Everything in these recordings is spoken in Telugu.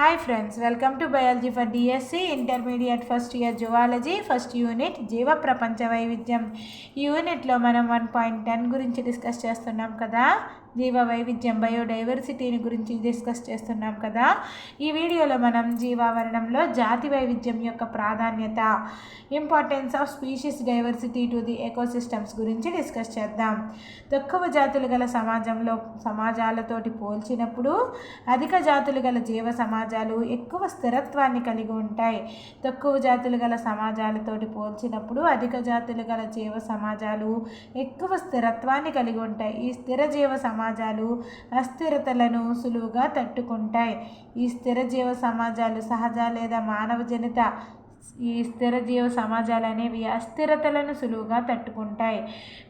Hi friends welcome to biology for DSC intermediate first year zoology first unit జీవ ప్రపంచ వైవిధ్యం యూనిట్లో మనం వన్ పాయింట్ టెన్ గురించి డిస్కస్ చేస్తున్నాం కదా. జీవ వైవిధ్యం బయోడైవర్సిటీని గురించి డిస్కస్ చేస్తున్నాం కదా. ఈ వీడియోలో మనం జీవావరణంలో జాతి వైవిధ్యం యొక్క ప్రాధాన్యత importance of species diversity to the ecosystems గురించి డిస్కస్ చేద్దాం. తక్కువ జాతులు గల సమాజంలో సమాజాలతోటి పోల్చినప్పుడు అధిక జాతులు గల జీవ సమాజాలు ఎక్కువ స్థిరత్వాన్ని కలిగి ఉంటాయి. తక్కువ జాతులు గల సమాజాలతోటి పోల్చినప్పుడు అధిక జాతులు గల జీవ సమాజాలు ఎక్కువ స్థిరత్వాన్ని కలిగి ఉంటాయి. ఈ స్థిర జీవ సమాజాలు అస్థిరతలను సులువుగా తట్టుకుంటాయి. ఈ స్థిర జీవ సమాజాలు సహజ లేదా మానవ జనిత ఈ స్థిర జీవ సమాజాలు అనేవి అస్థిరతలను సులువుగా తట్టుకుంటాయి.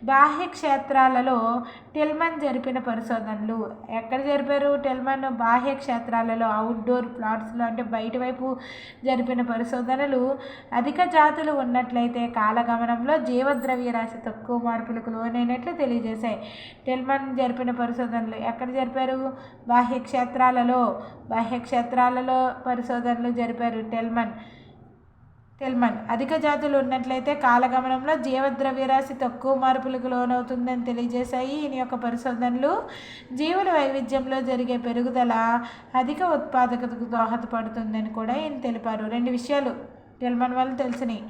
బాహ్య క్షేత్రాలలో టెల్మన్ జరిపిన పరిశోధనలు. ఎక్కడ జరిపారు? టెల్మన్ బాహ్య క్షేత్రాలలో అవుట్డోర్ ప్లాట్స్లో అంటే బయట వైపు జరిపిన పరిశోధనలు. అధిక జాతులు ఉన్నట్లయితే కాలగమనంలో జీవద్రవ్య రాశి తక్కువ మార్పులకు లోనైనట్లు తెలియజేశాయి. టెల్మన్ జరిపిన పరిశోధనలు ఎక్కడ జరిపారు? బాహ్య క్షేత్రాలలో. బాహ్య క్షేత్రాలలో పరిశోధనలు జరిపారు టెల్మన్. టెల్మన్ అధిక జాతులు ఉన్నట్లయితే కాలగమనంలో జీవద్రవ్యరాశి తక్కువ మార్పులకు లోనవుతుందని తెలియజేశాయి. ఈయన యొక్క పరిశోధనలు జీవుల వైవిధ్యంలో జరిగే పెరుగుదల అధిక ఉత్పాదకతకు దోహదపడుతుందని కూడా ఈయన తెలిపారు. రెండు విషయాలు టెల్మన్ వల్ల తెలిసినాయి.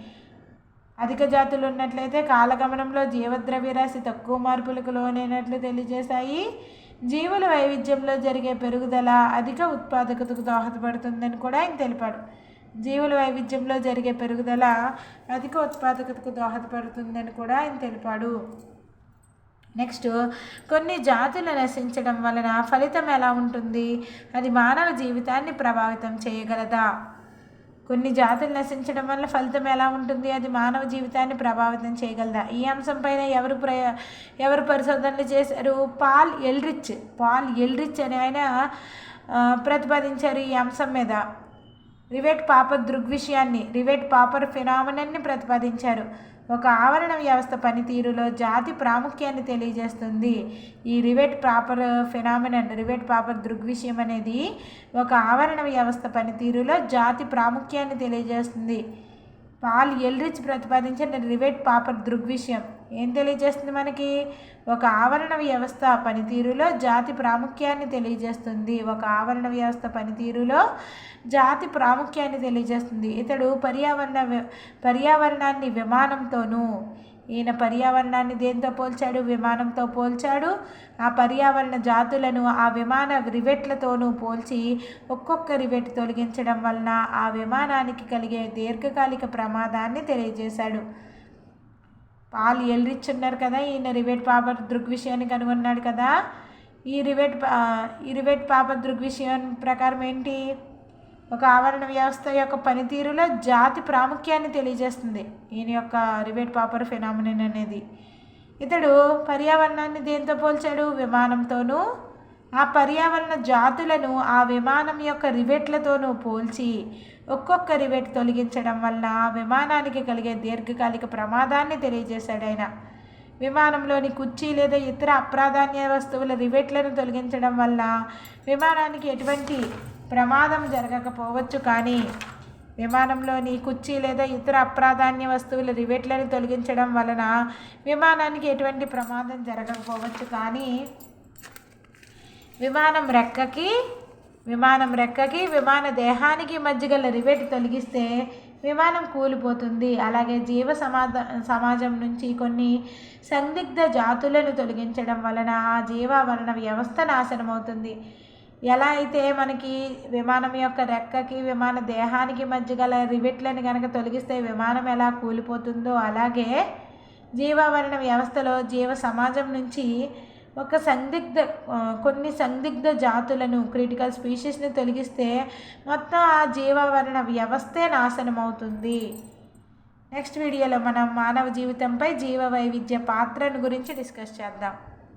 అధిక జాతులు ఉన్నట్లయితే కాలగమనంలో జీవద్రవ్యరాశి తక్కువ మార్పులకు లోనైనట్లు తెలియజేశాయి. జీవుల వైవిధ్యంలో జరిగే పెరుగుదల అధిక ఉత్పాదకతకు దోహదపడుతుందని కూడా ఆయన తెలిపాడు. జీవుల వైవిధ్యంలో జరిగే పెరుగుదల అధిక ఉత్పాదకతకు దోహదపడుతుందని కూడా ఆయన తెలిపాడు. నెక్స్ట్ కొన్ని జాతులు నశించడం వలన ఫలితం ఎలా ఉంటుంది? అది మానవ జీవితాన్ని ప్రభావితం చేయగలదా? కొన్ని జాతులు నశించడం వల్ల ఫలితం ఎలా ఉంటుంది? అది మానవ జీవితాన్ని ప్రభావితం చేయగలదా? ఈ అంశంపైన ఎవరు ప్ర ఎవరు పరిశోధనలు చేశారు? పాల్ ఎల్రిచ్ పాల్ ఎల్రిచ్ అని ఆయన ప్రతిపాదించారు ఈ అంశం మీద. రివేట్ పాపర్ దృగ్విషయాన్ని రివెట్ పాపర్ ఫినామినన్ని ప్రతిపాదించారు. ఒక ఆవరణ వ్యవస్థ పనితీరులో జాతి ప్రాముఖ్యాన్ని తెలియజేస్తుంది. ఈ రివెట్ పాపర్ ఫినామినన్ రివేట్ పాపర్ దృగ్విషయం అనేది ఒక ఆవరణ వ్యవస్థ పనితీరులో జాతి ప్రాముఖ్యాన్ని తెలియజేస్తుంది. పాల్ ఎల్రిచ్ ప్రతిపాదించిన రివేట్ పాపర్ దృగ్విషయం. ఏం తెలియజేస్తుంది మనకి? ఒక ఆవరణ వ్యవస్థ పనితీరులో జాతి ప్రాముఖ్యాన్ని తెలియజేస్తుంది. ఒక ఆవరణ వ్యవస్థ పనితీరులో జాతి ప్రాముఖ్యాన్ని తెలియజేస్తుంది. ఇతడు పర్యావరణ పర్యావరణాన్ని విమానంతోనూ ఈయన పర్యావరణాన్ని దేంతో పోల్చాడు? విమానంతో పోల్చాడు. ఆ పర్యావరణ జాతులను ఆ విమాన రివెట్లతోనూ పోల్చి ఒక్కొక్క రివెట్ తొలగించడం వలన ఆ విమానానికి కలిగే దీర్ఘకాలిక ప్రమాదాన్ని తెలియజేశాడు. పాలు ఎల్రిచ్ ఉన్నారు కదా? ఈయన రివేట్ పాపర్ దృగ్విషయాన్ని కనుగొన్నాడు కదా? ఈ రివేట్ ఈ రివేట్ పాపర్ దృగ్విషయం ప్రకారం ఏంటి? ఒక ఆవరణ వ్యవస్థ యొక్క పనితీరులో జాతి ప్రాముఖ్యాన్ని తెలియజేస్తుంది. ఈయన యొక్క రివేట్ పాపర్ ఫినామినన్ అనేది. ఇతడు పర్యావరణాన్ని దేంతో పోల్చాడు? విమానంతోనూ ఆ పర్యావరణ జాతులను ఆ విమానం యొక్క రివెట్లతోనూ పోల్చి ఒక్కొక్క రివెట్ తొలగించడం వల్ల ఆ విమానానికి కలిగే దీర్ఘకాలిక ప్రమాదాన్ని తెలియజేశాడు ఆయన. విమానంలోని కుర్చీ లేదా ఇతర అప్రాధాన్య వస్తువుల రివెట్లను తొలగించడం వల్ల విమానానికి ఎటువంటి ప్రమాదం జరగకపోవచ్చు కానీ విమానంలోని కుర్చీ లేదా ఇతర అప్రాధాన్య వస్తువుల రివెట్లను తొలగించడం వలన విమానానికి ఎటువంటి ప్రమాదం జరగకపోవచ్చు కానీ విమానం రెక్కకి విమానం రెక్కకి విమాన దేహానికి మధ్య గల రివెట్ తొలగిస్తే విమానం కూలిపోతుంది. అలాగే జీవ సమాధ సమాజం నుంచి కొన్ని సందిగ్ధ జాతులను తొలగించడం వలన ఆ జీవావరణ వ్యవస్థ నాశనమవుతుంది. ఎలా అయితే మనకి విమానం యొక్క రెక్కకి విమాన దేహానికి మధ్య గల రివెట్లను కనుక తొలగిస్తే విమానం ఎలా కూలిపోతుందో అలాగే జీవావరణ వ్యవస్థలో జీవ సమాజం నుంచి ఒక సందిగ్ధ కొన్ని సందిగ్ధ జాతులను క్రిటికల్ స్పీషీస్ని తొలగిస్తే మొత్తం ఆ జీవావరణ వ్యవస్థే నాశనం అవుతుంది నెక్స్ట్ వీడియోలో మనం మానవ జీవితంపై జీవ వైవిధ్య పాత్రను గురించి డిస్కస్ చేద్దాం.